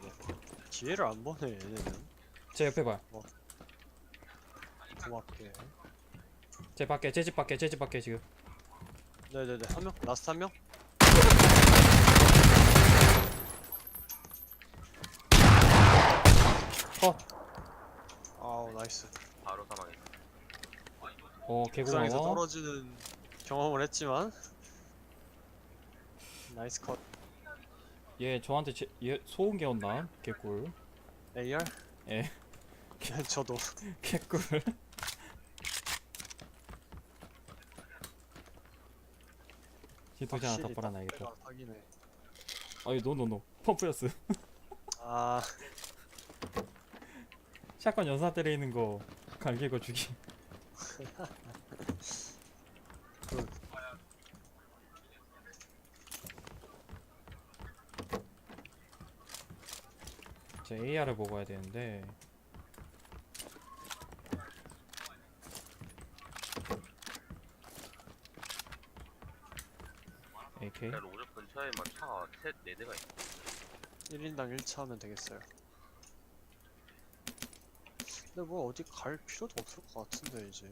네네. 기회를 안 보네 얘네는. 제 옆에 봐요. 고맙게. 제 밖에 제 집 밖에 제 집 밖에 지금. 네네네 한 명. 라스트 한 명. 어. 아우 나이스. 바로 사망했어. 어 옥상에서 개구멍. 떨어지는 경험을 했지만 나이스 컷. 얘 저한테 제, 얘 소음기였나? 개꿀. AR? 예. 저도 개꿀. 뒤통수 하나 더 확실히 빨아놔야겠다. 내가 사기네. 아유 노노노 펌프였어. 아 샷건 연사 때려 있는 거 갈기고 죽이. 그, 제 AR을 먹어야 되는데. AK? 야 로저 근처에만 차가 셋, 네 대가 있어. 1인당 1차 하면 되겠어요. 근데 뭐 어디 갈 필요도 없을 것 같은데 이제.